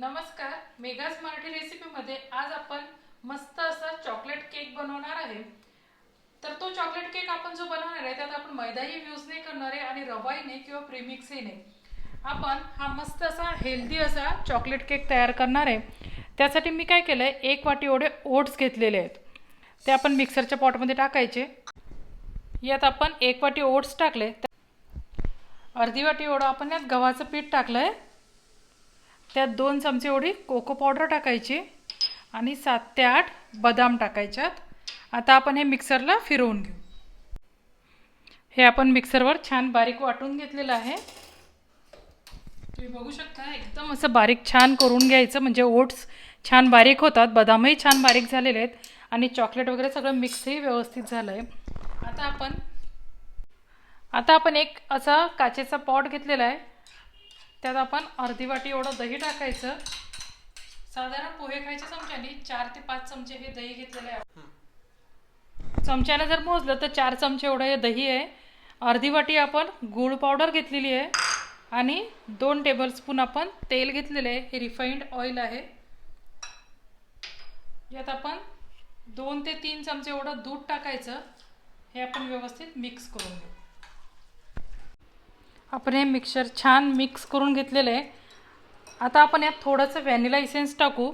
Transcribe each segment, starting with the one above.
नमस्कार मेगास मराठी रेसिपीमध्ये आज आपण मस्त असा चॉकलेट केक बनवणार आहे. तर तो चॉकलेट केक आपण जो बनवणार आहे त्यात आपण मैदाही यूज नाही करणार आहे आणि रवाही नाही किंवा प्रीमिक्सही नाही. आपण हा मस्त असा हेल्दी असा चॉकलेट केक तयार करणार आहे. त्यासाठी मी काय केलं आहे एक वाटी एवढे ओट्स घेतलेले आहेत. ते आपण मिक्सरच्या पॉटमध्ये टाकायचे. यात आपण एक वाटी ओट्स टाकले. अर्धी वाटी एवढं आपण यात गव्हाचं पीठ टाकलं आहे त्यात दोन चमचे एवढी कोको पावडर टाकायची आणि सात ते आठ बदाम टाकायच्यात. आता आपण हे मिक्सरला फिरवून घेऊ. हे आपण मिक्सरवर छान बारीक वाटून घेतलेलं आहे. तुम्ही बघू शकता एकदम असं बारीक छान करून घ्यायचं म्हणजे ओट्स छान बारीक होतात बदामही छान बारीक झालेले आहेत आणि चॉकलेट वगैरे सगळं मिक्सही व्यवस्थित झालं आहे आता आपण आता आपण एक असा काचेचा पॉट घेतलेला आहे. त्यात आपण अर्धी वाटी एवढं दही टाकायचं. साधारण पोहे खायच्या चमच्याने चार ते पाच चमचे हे दही घेतलेले आहे. चमच्याने जर मोजलं तर चार चमचे एवढं हे दही आहे. अर्धी वाटी आपण गूळ पावडर घेतलेली आहे. आणि दोन टेबलस्पून आपण तेल घेतलेलं आहे. हे रिफाईंड ऑइल आहे. यात आपण दोन ते तीन चमचे एवढं दूध टाकायचं. हे आपण व्यवस्थित मिक्स करून घेऊ. आपण हे मिक्सर छान मिक्स करून घेतलेलं आहे. आता आपण यात थोडंसं व्हॅनिला इसेन्स टाकू.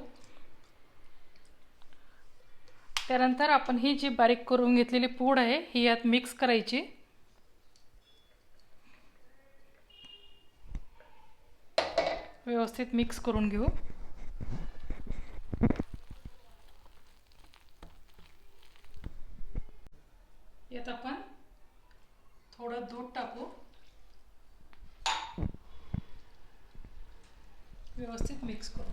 त्यानंतर आपण ही जी बारीक करून घेतलेली पूड आहे ही यात मिक्स करायची. व्यवस्थित मिक्स करून घेऊ यात आपण थोडं दूध टाकू व्यवस्थित मिक्स करू.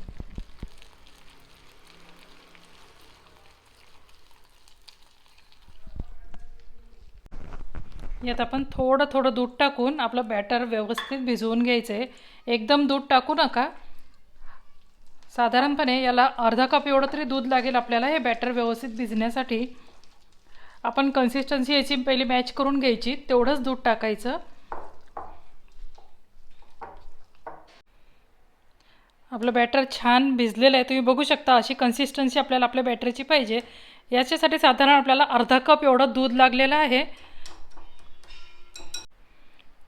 यात आपण थोडं थोडं दूध टाकून आपलं बॅटर व्यवस्थित भिजवून घ्यायचं आहे एकदम दूध टाकू नका. साधारणपणे याला अर्धा कप एवढं तरी दूध लागेल आपल्याला हे बॅटर व्यवस्थित भिजण्यासाठी. आपण कन्सिस्टन्सी याची पहिली मॅच करून घ्यायची तेवढंच दूध टाकायचं. आपलं बॅटर छान भिजलेलं आहे. तुम्ही बघू शकता अशी कन्सिस्टन्सी आपल्याला आपल्या बॅटरीची पाहिजे. याच्यासाठी साधारण आपल्याला अर्धा कप एवढं दूध लागलेलं आहे.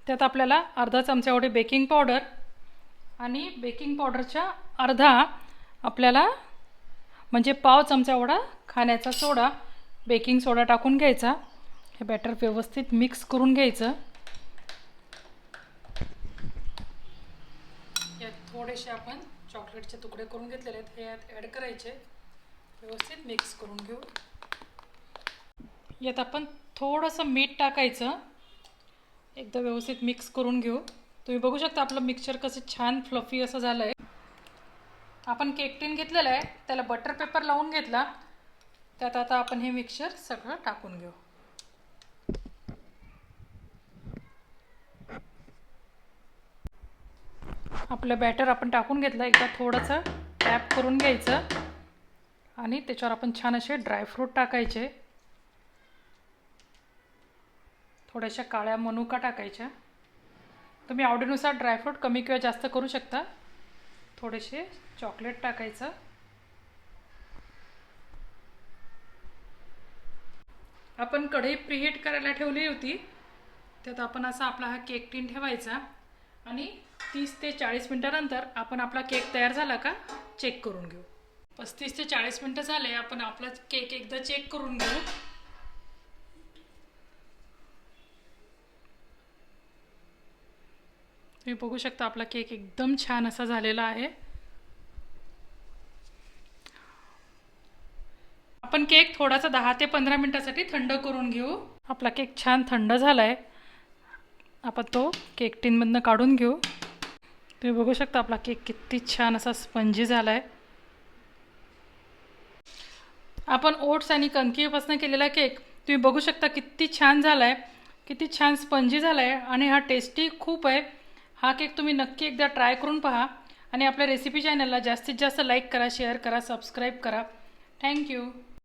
त्यात आपल्याला अर्धा चमचा एवढी बेकिंग पावडर आणि बेकिंग पावडरच्या अर्धा आपल्याला म्हणजे पाव चमचा एवढा खाण्याचा सोडा बेकिंग सोडा टाकून घ्यायचा. हे बॅटर व्यवस्थित मिक्स करून घ्यायचं. यात थोडेसे आपण चॉकलेटचे तुकडे करून घेतलेले आहेत. हे यात ॲड करायचे. व्यवस्थित मिक्स करून घेऊ. यात आपण थोडंसं मीठ टाकायचं. एकदा व्यवस्थित मिक्स करून घेऊ. तुम्ही बघू शकता आपलं मिक्सचर कसं छान फ्लफी असं झालं आहे आपण केक टीन घेतलेलं आहे. त्याला बटर पेपर लावून घेतला. त्यात आता आपण हे मिक्सचर सगळं टाकून घेऊ. आपलं बॅटर आपण टाकून घेतलं एकदा थोडंसं टॅप करून घ्यायचं. आणि त्याच्यावर आपण छान असे ड्रायफ्रूट टाकायचे. थोड्याशा काळ्या मनुका टाकायच्या. तुम्ही आवडीनुसार ड्रायफ्रूट कमी किंवा जास्त करू शकता. थोडेसे चॉकलेट टाकायचं. आपण कढई प्रीहीट करायला ठेवली होती. त्यात आपण असा आपला हा केक टीन ठेवायचा. आणि तीस ते चाळीस मिनटानंतर आपण आपला केक तयार झाला का चेक करून घेऊ. पस्तीस ते चाळीस मिनटं झाले आपण आपला केक एकदा चेक करून घेऊ. तुम्ही बघू शकता आपला केक एकदम छान असा झालेला आहे. आपण केक थोडासा दहा ते पंधरा मिनटासाठी थंड करून घेऊ. आपला केक छान थंड झाला आहे आपण तो केक टीनमधनं काढून घेऊ. तुम्ही बघू शकता आपला केक किती छान असा स्पंजी झाला आहे आपण ओट्स आणि कणकीपासून केलेला केक तुम्ही बघू शकता किती छान झाला आहे किती छान स्पंजी झाला आहे आणि हा टेस्टी खूप आहे. हा केक तुम्ही नक्की एकदा ट्राय करून पहा आणि आपल्या रेसिपी चॅनलला जास्तीत जास्त लाईक करा शेअर करा सबस्क्राईब करा. थँक्यू